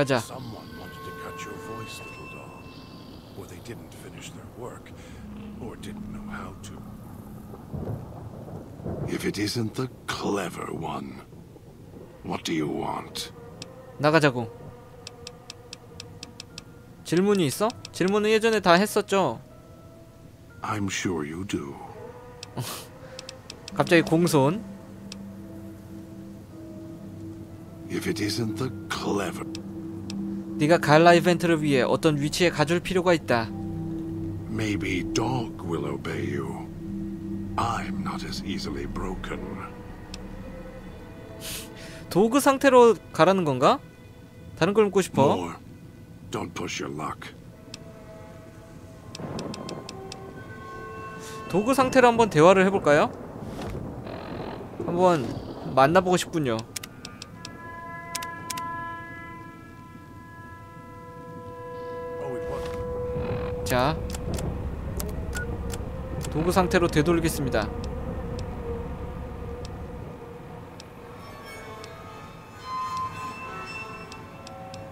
가자. Someone wanted to cut your voice, little dog. Or they didn't finish their work. Or didn't know how to. If it isn't the clever one, what do you want? 나가자고. 질문이 있어? 질문은 예전에 다 했었죠. I'm sure you do. 갑자기 공손. If it isn't the clever. 네가 갈라 이벤트를 위해 어떤 위치에 가줄 필요가 있다. Maybe dog will obey you. I'm not as easily broken. 도구 상태로 가라는 건가? 다른 걸 묻고 싶어. More. Don't push your luck. 도구 상태로 한번 대화를 해볼까요? 한번 만나보고 싶군요. 자, 도구 상태로 되돌리겠습니다.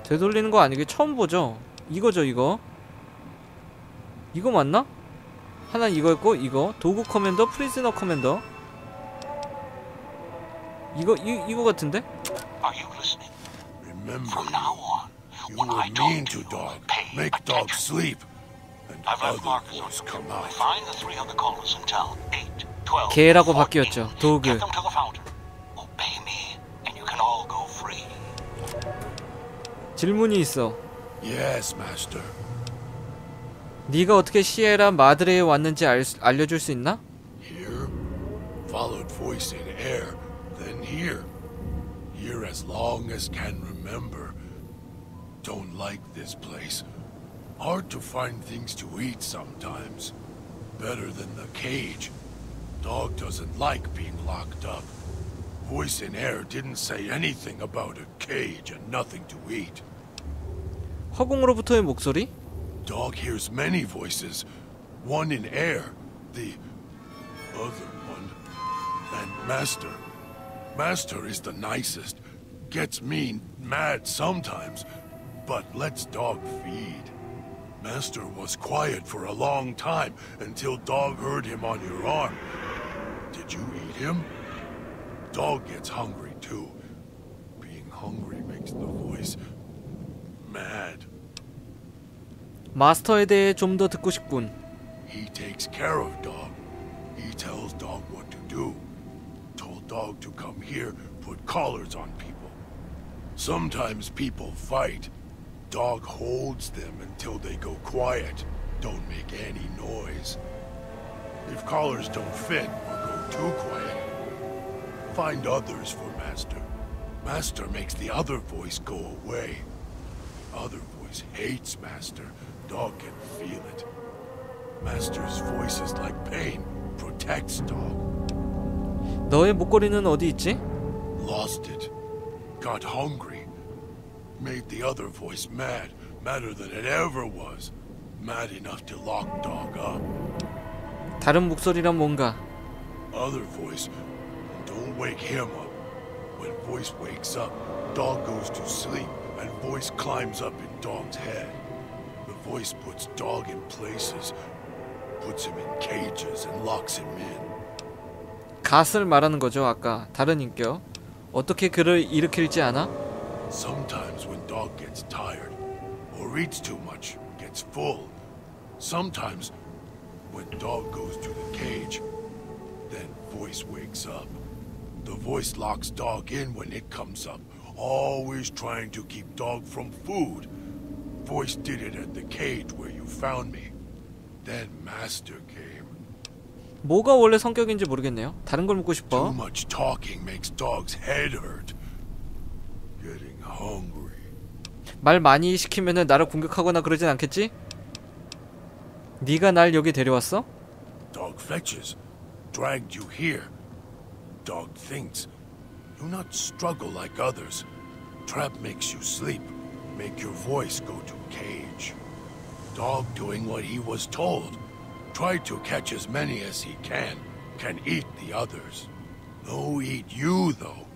되돌리는 거 아니게 처음 보죠? 이거죠, 이거. 이거 맞나? 하나 이거였고 이거 도구 커맨더, 프리즈너 커맨더. 이거 이, 이거 같은데? Are you listening? Remember, From now on, you when were I talk mean to dog. pay Make dog attention. sleep. I've left markers on you. Find the three other callers in town. 8, 12, 개라고 14. 바뀌었죠. 도구. Get them to the fountain. Obey me, and you can all go free. 질문이 있어. Yes, master. 네가 어떻게 시에라 마드레에 왔는지 알, 수- 알려줄 수 있나? Here, followed voice in air, then here. Here as long as can remember. Don't like this place. Hard to find things to eat sometimes. Better than the cage. Dog doesn't like being locked up. Voice in air didn't say anything about a cage and nothing to eat. 허공으로부터의 목소리? Dog hears many voices. One in air, the other one, and Master. Master is the nicest. Gets mean, mad sometimes, but lets Dog feed. Master was quiet for a long time until Dog heard him on your arm. Did you eat him? Dog gets hungry too. Being hungry makes the voice mad. 마스터에 대해 좀 더 듣고 싶군. He takes care of dog. He tells dog what to do. Told dog to come here, put collars on people. Sometimes people fight. Dog holds them until they go quiet. Don't make any noise. If collars don't fit or go too quiet, find others for Master. Master makes the other voice go away. Other voice hates Master. Dog can feel it. Master's voice is like pain. Protects dog. 너의 목걸이는 어디 있지? Lost it. Got hungry. Made the other voice mad. Madder than it ever was. Mad enough to lock dog up. 다른 목소리란 뭔가? Other voice. Don't wake him up. When voice wakes up, dog goes to sleep and voice climbs up in dog's head. The voice puts dog in places, puts him in cages and locks him in. 갓을 말하는 거죠. 아까 다른 인격. 어떻게 그를 일으킬지 아나? Sometimes when dog gets tired or eats too much, gets full. Sometimes when dog goes to the cage, then voice wakes up. The voice locks dog in when it comes up, always trying to keep dog from food. Voice did it at the cage where you found me. Then master came. 뭐가 원래 성격인지 모르겠네요. 다른 걸 묻고 Too 싶어. much talking makes dog's head hurt. Getting hungry. 말 많이 시키면은 나를 공격하거나 그러진 않겠지? 네가 날 여기 데려왔어? Dog fetches, dragged you here. Dog thinks. You not struggle like others. Trap makes you sleep, make your voice go to cage. Dog doing what he was told. Try to catch as many as he can. Can eat the others. No eat you though.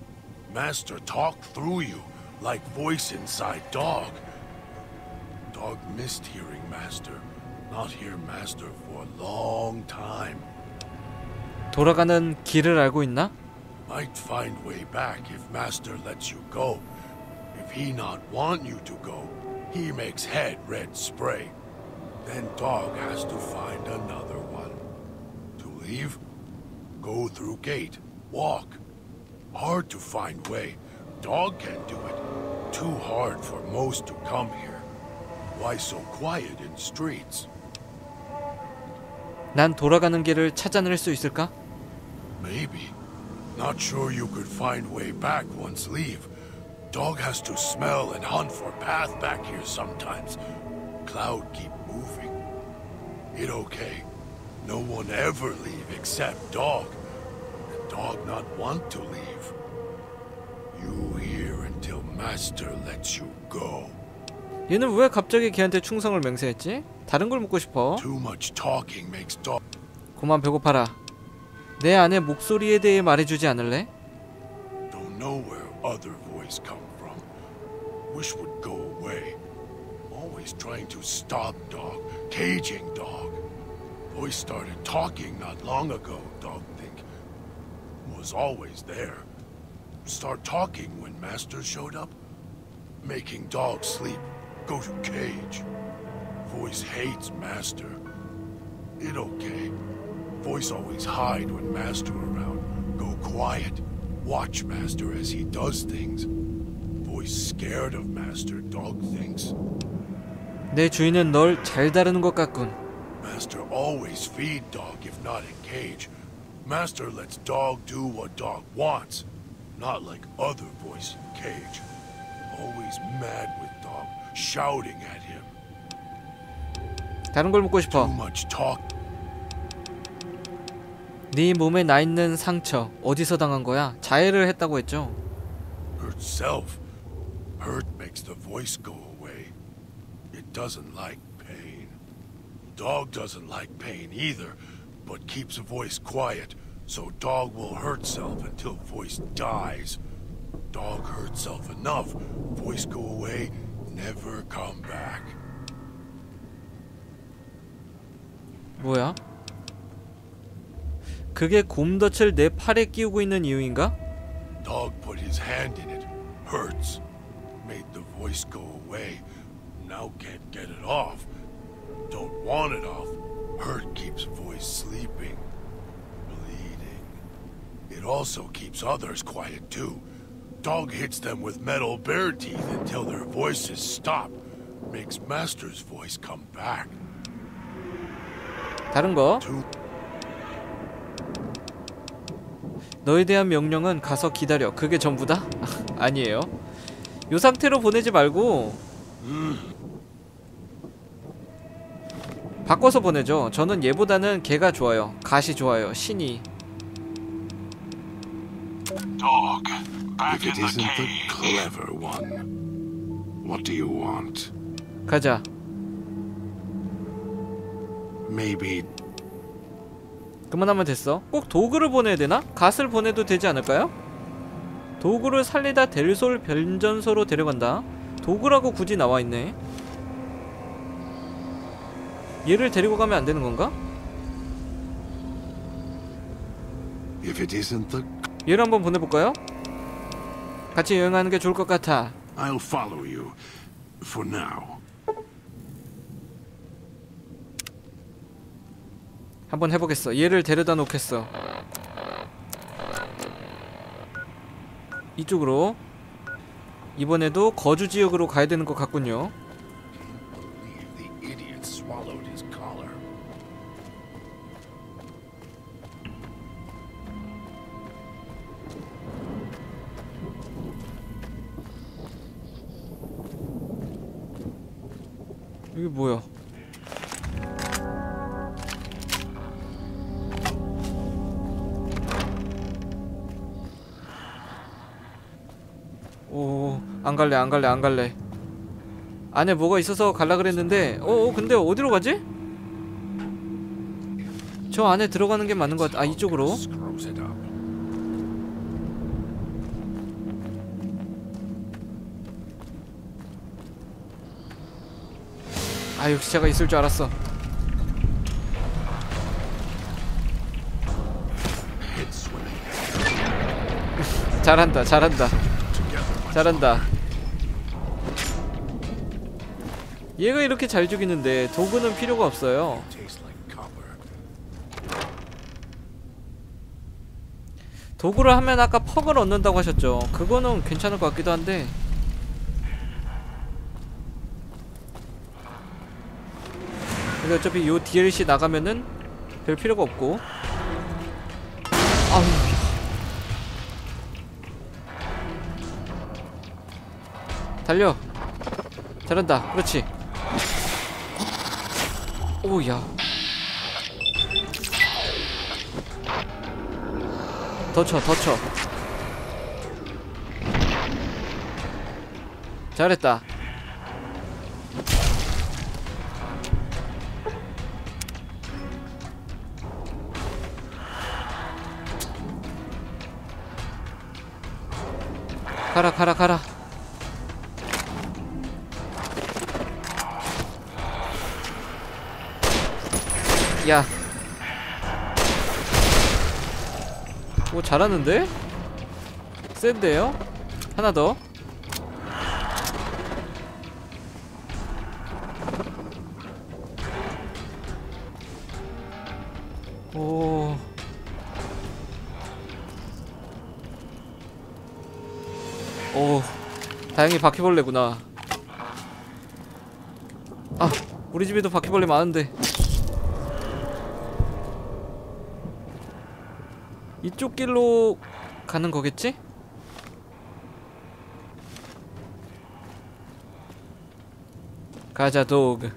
Master talk through you. like voice inside dog. Dog missed hearing master. Not hear master for a long time. 돌아가는 길을 알고 있나? Might find way back if master lets you go. If he not want you to go, he makes head red spray. Then dog has to find another one. To leave? Go through gate. Walk. Hard to find way. Dog can do it. Too hard for most to come here. Why so quiet in streets? 난 돌아가는 길을 찾아낼 수 있을까? Maybe. Not sure you could find way back once leave. Dog has to smell and hunt for path back here sometimes. Cloud keep moving. It okay. No one ever leave except dog. And dog not want to leave. You here until master lets you go. 얘는 왜 갑자기 걔한테 충성을 맹세했지? 다른 걸 묻고 싶어. Too much talking makes dog 고만 배고파라. 내 안의 목소리에 대해 말해주지 않을래? Don't know where other voice come from. Wish would go away. Always trying to stop dog, caging dog. Voice started talking not long ago, dog think. Was always there. Start talking when master showed up. Making dog sleep, go to cage. Voice hates master. It okay. Voice always hide when master around. Go quiet. Watch master as he does things. Voice scared of master, dog thinks. 내 주인은 널 잘 다루는 것 같군. Master always feed dog if not in cage. Master lets dog do what dog wants. Not like other voice in cage. Always mad with dog, shouting at him. 다른 걸 묻고 싶어. Too much talk. 네 몸에 나 있는 상처 어디서 당한 거야? 자해를 했다고 했죠. Hurt self. Hurt makes the voice go away. It doesn't like pain. Dog doesn't like pain either, but keeps a voice quiet, so dog will hurt self until voice dies. Dog hurt self enough, voice go away, never come back. 뭐야? 그게 곰덫을 내 팔에 끼우고 있는 이유인가? Dog put his hand in it. Hurts. Made the voice go away. Now can't get it off. Don't want it off. Hurt keeps voice sleeping. It also keeps others quiet too. Dog hits them with metal bear teeth until their voices stop. Makes Master's voice come back. 다른 거? 너에 대한 명령은 가서 기다려. 그게 전부다? 아니에요. 요 상태로 보내지 말고 바꿔서 보내죠. 저는 얘보다는 걔가 좋아요. 갓이 좋아요. 신이. Dog, back If it isn't the clever one. What do you want? 가자. Maybe 그만하면 됐어. 꼭 도구를 보내야 되나? 갓을 보내도 되지 않을까요? 도구를 살리다 델솔 변전소로 데려간다. 도구라고 굳이 나와 있네. 얘를 데리고 가면 안 되는 건가? if it isn't the 얘를 한번 보내볼까요? 같이 여행하는 게 좋을 것 같아. I'll follow you. For now. 한번 해보겠어. 얘를 데려다 놓겠어. 이쪽으로. 이번에도 거주 지역으로 가야 되는 것 같군요. 갈래 안 갈래 안 갈래. 안에 뭐가 있어서 갈라 그랬는데 어, 어 근데 어디로 가지? 저 안에 들어가는 게 맞는 것 같아. 아 이쪽으로? 아 역시 제가 있을 줄 알았어. 잘한다 잘한다. 잘한다. 얘가 이렇게 잘 죽이는데 도구는 필요가 없어요. 도구를 하면 아까 퍽을 얻는다고 하셨죠? 그거는 괜찮을 것 같기도 한데. 근데 어차피 요 DLC 나가면은 별 필요가 없고. 아우 달려. 잘한다. 그렇지 오야. 더쳐 더쳐. 잘했다. 가라 가라 가라 야. 오 잘하는데? 센데요? 하나 더. 오. 오. 다행히 바퀴벌레구나. 아, 우리 집에도 바퀴벌레 많은데. 이쪽 길로 가는 거겠지? 가자 도그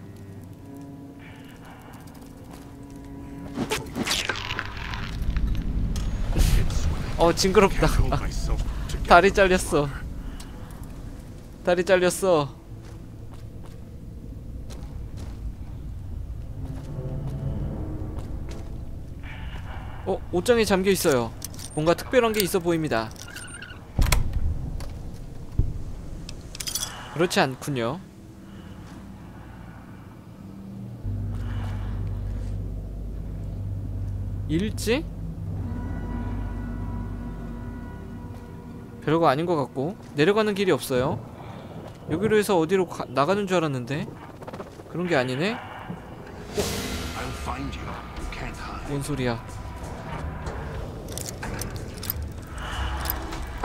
어 징그럽다. 다리 잘렸어 다리 잘렸어 옷장에 잠겨 있어요. 뭔가 특별한 게 있어 보입니다. 그렇지 않군요. 일지? 별거 아닌 것 같고. 내려가는 길이 없어요. 여기로 해서 어디로 가, 나가는 줄 알았는데. 그런 게 아니네? hide. 뭔 소리야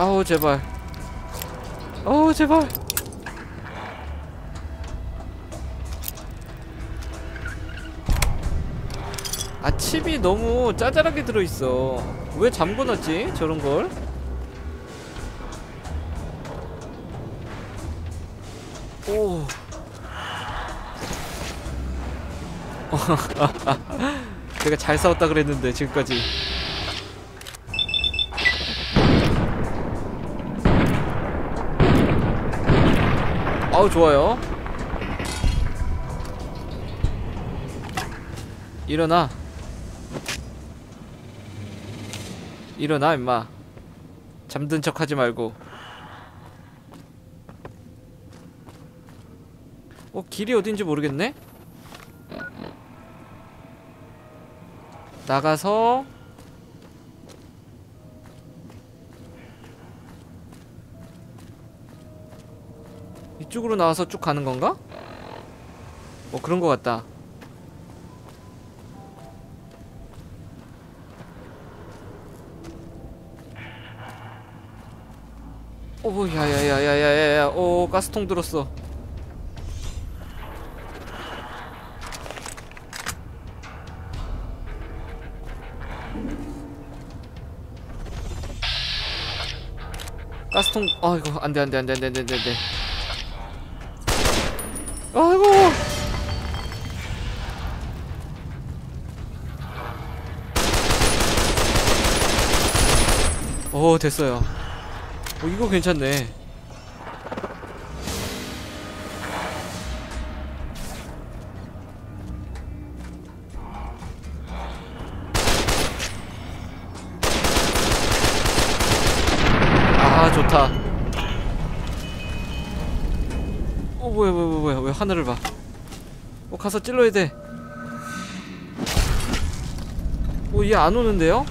아우 제발. 아우 제발. 아 칩이 너무 짜잘하게 들어있어. 왜 잠궈 놨지 저런걸? 오. 내가 잘 싸웠다 그랬는데 지금까지 아우 좋아요. 일어나. 일어나 임마. 잠든 척 하지 말고. 어 길이 어딘지 모르겠네? 나가서 이쪽으로 나와서 쭉 가는 건가? 뭐 그런 거 같다. 오, 야야야야야야야, 오, 가스통 들었어. 가스통, 아 이거 안돼 안돼 안돼 안돼 안돼 안돼. 오 됐어요. 어, 이거 괜찮네. 아 좋다. 어 뭐야 뭐야 뭐야 왜 하늘을 봐? 어 가서 찔러야 돼. 어 얘 안 오는데요?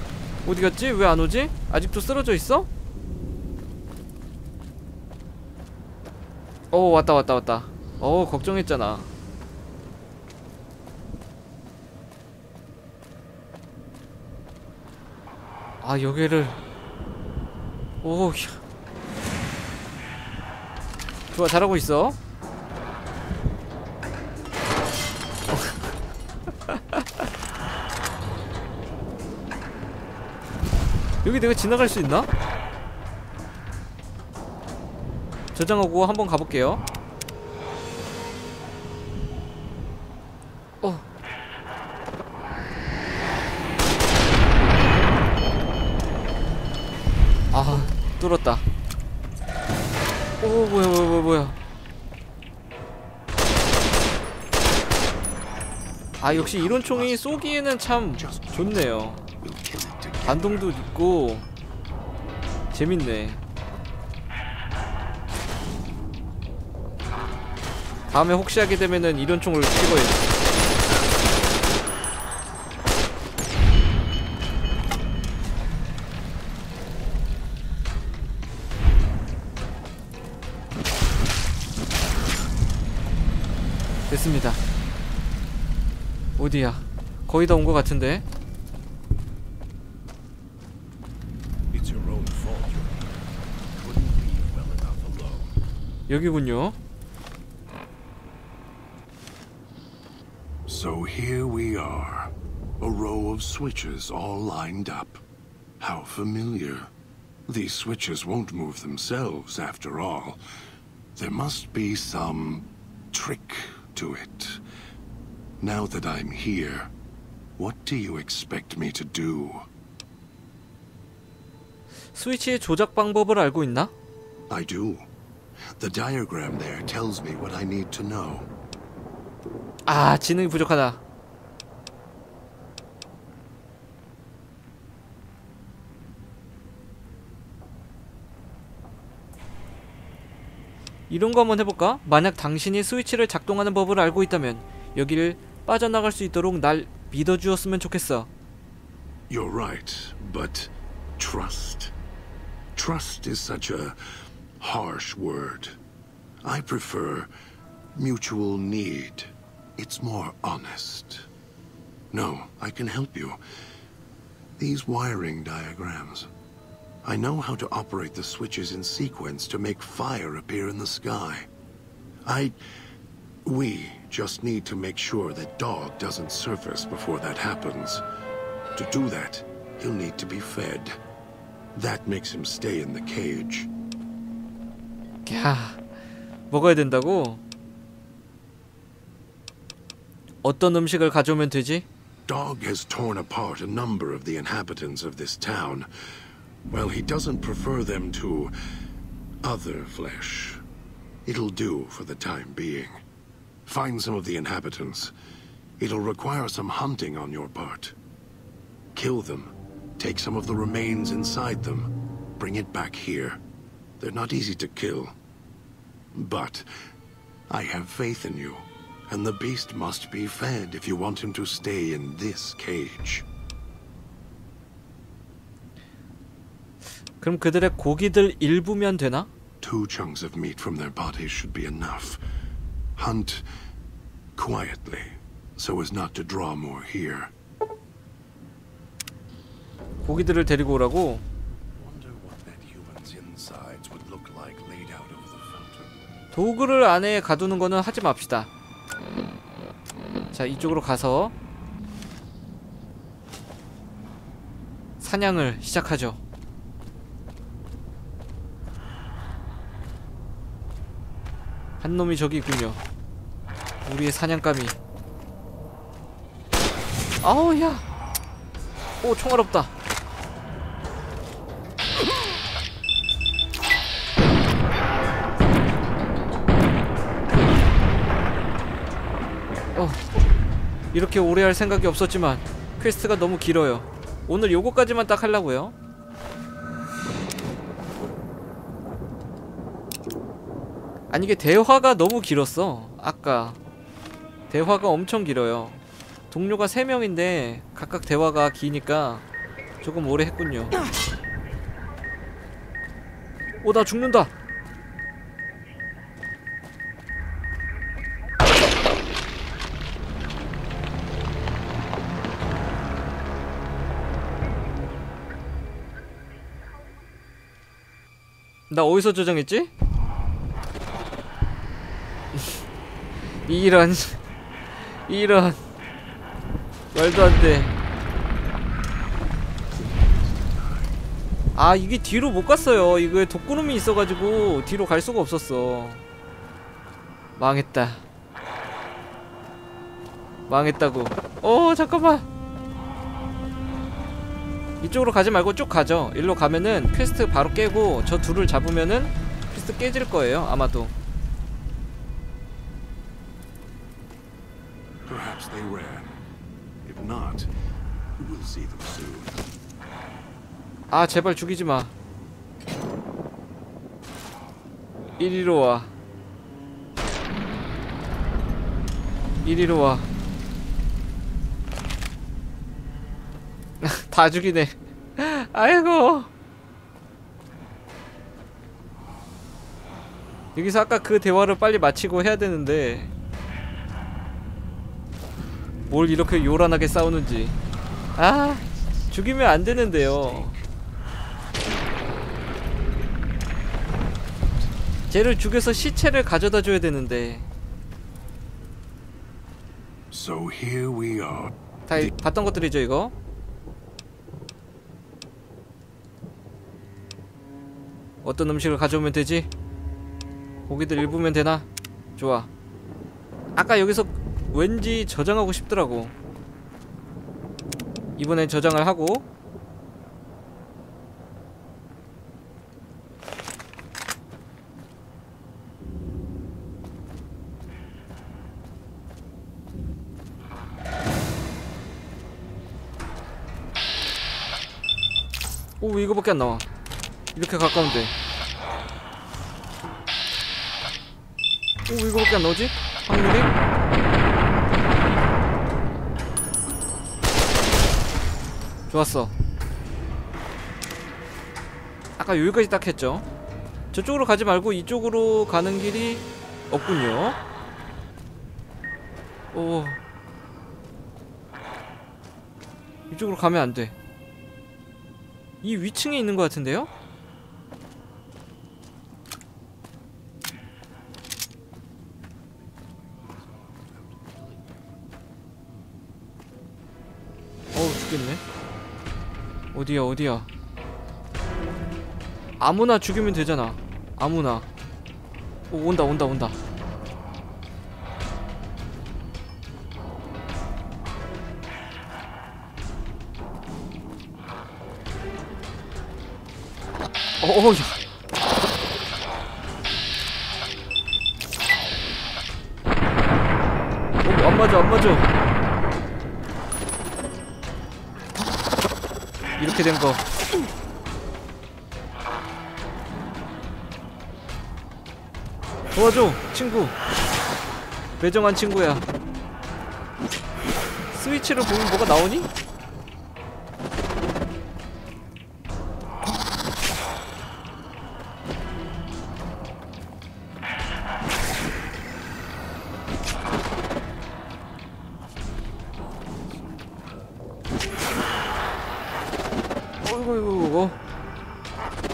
어디 갔지? 왜 안 오지? 아직도 쓰러져 있어? 어 왔다 왔다 왔다. 어 걱정했잖아. 아 여기를 오 야. 좋아 잘하고 있어 여기 내가 지나갈 수 있나? 저장하고 한번 가볼게요. 어. 아 뚫었다. 오 뭐야 뭐야 뭐야 뭐야. 아 역시 이런 총이 쏘기에는 참 좋네요 반동도 있고 재밌네. 다음에 혹시 하게 되면은 이런 총을 찍어야지 됐습니다. 어디야? 거의 다 온 것 같은데 여기군요 So here we are. A row of switches all lined up. How familiar. These switches won't move themselves, after all. There must be some trick to it. Now that I'm here, what do you expect me to do? 스위치의 조작 방법을 알고 있나? I do. The diagram there tells me what I need to know. 아 지능이 부족하다 이런 거 한번 해볼까? 만약 당신이 스위치를 작동하는 법을 알고 있다면 여기를 빠져나갈 수 있도록 날 믿어주었으면 좋겠어 You're right, but trust. Trust is such a harsh word. I prefer mutual need. It's more honest. No, I can help you. These wiring diagrams. I know how to operate the switches in sequence to make fire appear in the sky. I. We just need to make sure that Dog doesn't surface before that happens. To do that, he'll need to be fed. That makes him stay in the cage. 야 먹어야 된다고? 어떤 음식을 가져오면 되지? Dog has torn apart a number of the inhabitants of this town. Well, he doesn't prefer them to other flesh. It'll do for the time being. Find some of the inhabitants. It'll require some hunting on your part. Kill them. Take some of the remains inside them. Bring it back here. They're not easy to kill. But I have faith in you. And the beast must be fed if you want him to stay in this cage. 그럼 그들의 고기들 일부면 되나? Two chunks of meat from their bodies should be enough. Hunt quietly, so as not to draw more here. 고기들을 데리고 오라고? 도구를 안에 가두는 거는 하지 맙시다. 자, 이쪽으로 가서 사냥을 시작하죠. 한 놈이 저기 있군요. 우리의 사냥감이. 아우 야. 오 총알 없다. 어, 이렇게 오래 할 생각이 없었지만 퀘스트가 너무 길어요. 오늘 요거까지만 딱 하려고요. 아니 이게 대화가 너무 길었어. 아까 대화가 엄청 길어요. 동료가 3명인데 각각 대화가 기니까 조금 오래 했군요. 오, 나 죽는다! 나 어디서 저장했지? 이런 이런. 말도 안돼. 아 이게 뒤로 못 갔어요. 이거에 독구름이 있어가지고 뒤로 갈 수가 없었어. 망했다. 망했다고. 어 잠깐만 이쪽으로 가지 말고 쭉 가죠 일로 가면은 퀘스트 바로 깨고 저 둘을 잡으면은 퀘스트 깨질 거예요 아마도 Perhaps they ran. If not, we'll see them soon. 아 제발 죽이지 마. 이리로 와. 이리로 와. 다 죽이네. 아이고. 여기서 아까 그 대화를 빨리 마치고 해야 되는데 뭘 이렇게 요란하게 싸우는지. 아, 죽이면 안 되는데요. 쟤를 죽여서 시체를 가져다 줘야 되는데. So here we are. 다 이- 봤던 것들이죠, 이거? 어떤 음식을 가져오면 되지? 고기들 일부면 되나? 좋아. 아까 여기서 왠지 저장하고 싶더라고. 이번엔 저장을 하고 오 이거밖에 안 나와 이렇게 가까운데 오 이거밖에 안 나오지? 확률이? 좋았어 아까 여기까지 딱 했죠 저쪽으로 가지 말고 이쪽으로 가는 길이 없군요 오 이쪽으로 가면 안 돼 이 위층에 있는 것 같은데요? 어우 죽겠네. 어디야 어디야? 아무나 죽이면 되잖아. 아무나. 오 온다 온다 온다. 어우 야 이렇게 된 거. 도와줘, 친구. 매정한 친구야. 스위치를 보면 뭐가 나오니?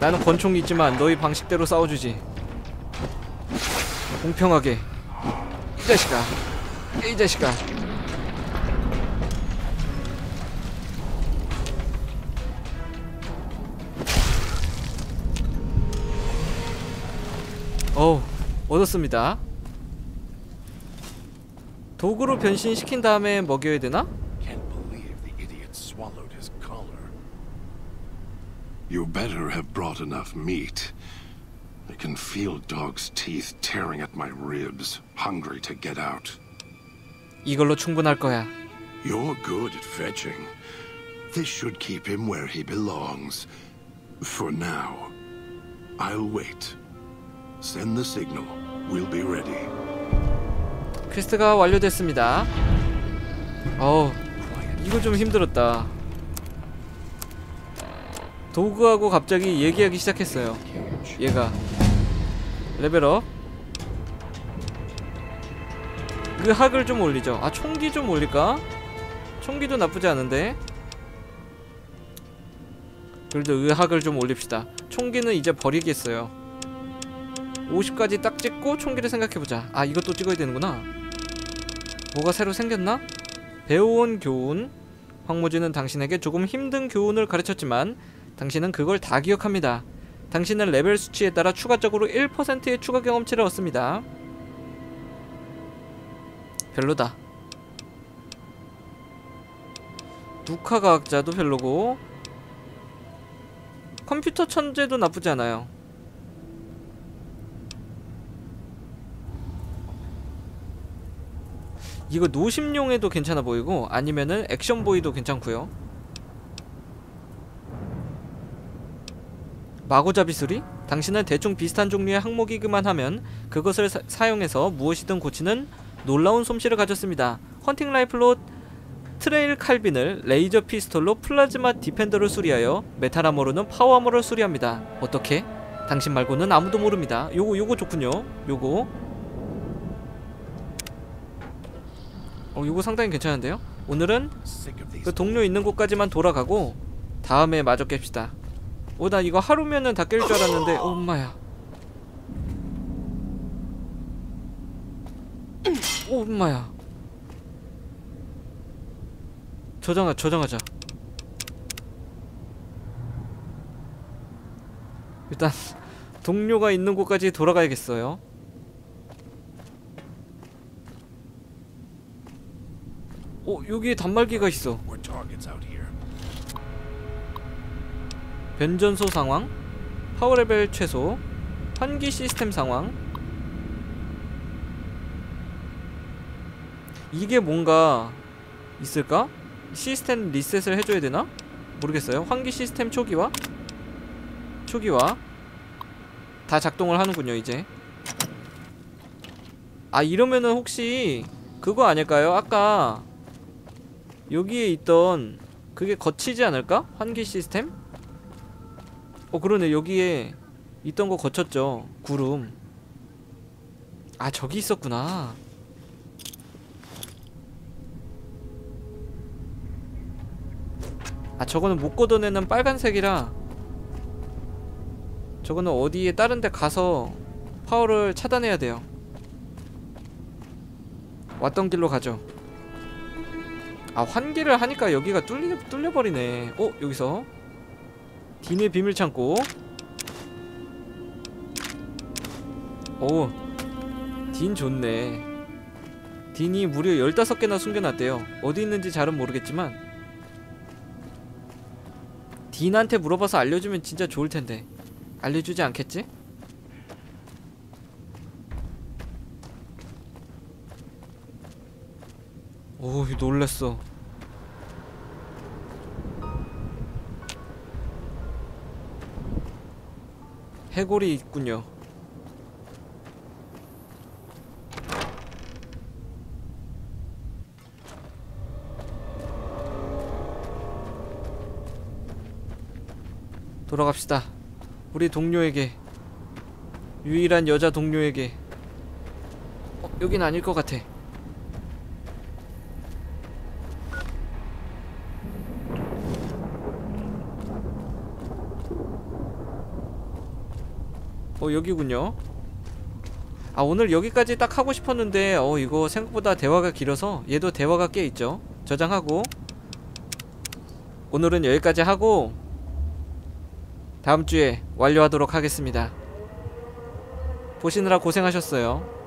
나는 권총이 있지만 너희 방식대로 싸워주지. 공평하게. 이 자식아. 이 자식아. 어우 얻었습니다. 도구로 변신시킨 다음에 먹여야 되나? better have brought enough meat. I can feel Dog's teeth tearing at my ribs, hungry to get out. 이걸로 충분할 거야 You're good at fetching. This should keep him where he belongs. For now. I'll wait. Send the signal. We'll be ready. 퀘스트가 완료됐습니다 어우 이거 좀 힘들었다 도그하고 갑자기 얘기하기 시작했어요. 얘가. 레벨업. 그 학을 좀 올리죠. 아 총기 좀 올릴까? 총기도 나쁘지 않은데. 그래도 의학을 좀 올립시다. 총기는 이제 버리겠어요. 50까지 딱 찍고 총기를 생각해보자. 아 이것도 찍어야 되는구나. 뭐가 새로 생겼나? 배워온 교훈. 황무지는 당신에게 조금 힘든 교훈을 가르쳤지만 당신은 그걸 다 기억합니다. 당신은 레벨 수치에 따라 추가적으로 1%의 추가 경험치를 얻습니다. 별로다. 누카 과학자도 별로고 컴퓨터 천재도 나쁘지 않아요. 이거 노심용에도 괜찮아 보이고 아니면은 액션보이도 괜찮고요 마고잡이 수리? 당신은 대충 비슷한 종류의 항목이기만 하면 그것을 사, 사용해서 무엇이든 고치는 놀라운 솜씨를 가졌습니다 헌팅 라이플로 트레일 칼빈을 레이저 피스톨로 플라즈마 디펜더를 수리하여 메탈 아머로는 파워 아머를 수리합니다 어떻게? 당신 말고는 아무도 모릅니다 요거 요거 좋군요 요거 어 요거 상당히 괜찮은데요? 오늘은. 그 동료 있는 곳까지만 돌아가고 다음에 마저 깹시다 오 나 이거 하루면은 다 깰 줄 알았는데 엄마야. 오 엄마야. 저장하 저장하자. 일단 동료가 있는 곳까지 돌아가야겠어요. 어 여기에 단말기가 있어 변전소 상황, 파워레벨 최소, 환기 시스템 상황. 이게 뭔가 있을까? 시스템 리셋을 해줘야 되나? 모르겠어요. 환기 시스템 초기화? 초기화. 다 작동을 하는군요, 이제. 아, 이러면은 혹시 그거 아닐까요? 아까 여기에 있던 그게 거치지 않을까? 환기 시스템? 어 그러네. 여기에 있던 거 거쳤죠. 구름. 아 저기 있었구나. 아 저거는 못 걷어내는 빨간색이라 저거는 어디에 다른 데 가서 파워를 차단해야 돼요. 왔던 길로 가죠. 아 환기를 하니까 여기가 뚫리, 뚫려버리네. 어 여기서 딘의 비밀 창고 오, 딘 좋네. 딘이 무려 15개나 숨겨놨대요. 어디 있는지 잘은 모르겠지만 딘한테 물어봐서 알려주면 진짜 좋을 텐데 알려주지 않겠지? 오, 놀랬어. 해골이 있군요. 돌아갑시다. 우리 동료에게 유일한 여자 동료에게 어, 여긴 아닐 것 같아. 어 여기군요. 아 오늘 여기까지 딱 하고 싶었는데 어 이거 생각보다 대화가 길어서 얘도 대화가 꽤 있죠. 저장하고. 오늘은 여기까지 하고 다음주에 완료하도록 하겠습니다. 보시느라 고생하셨어요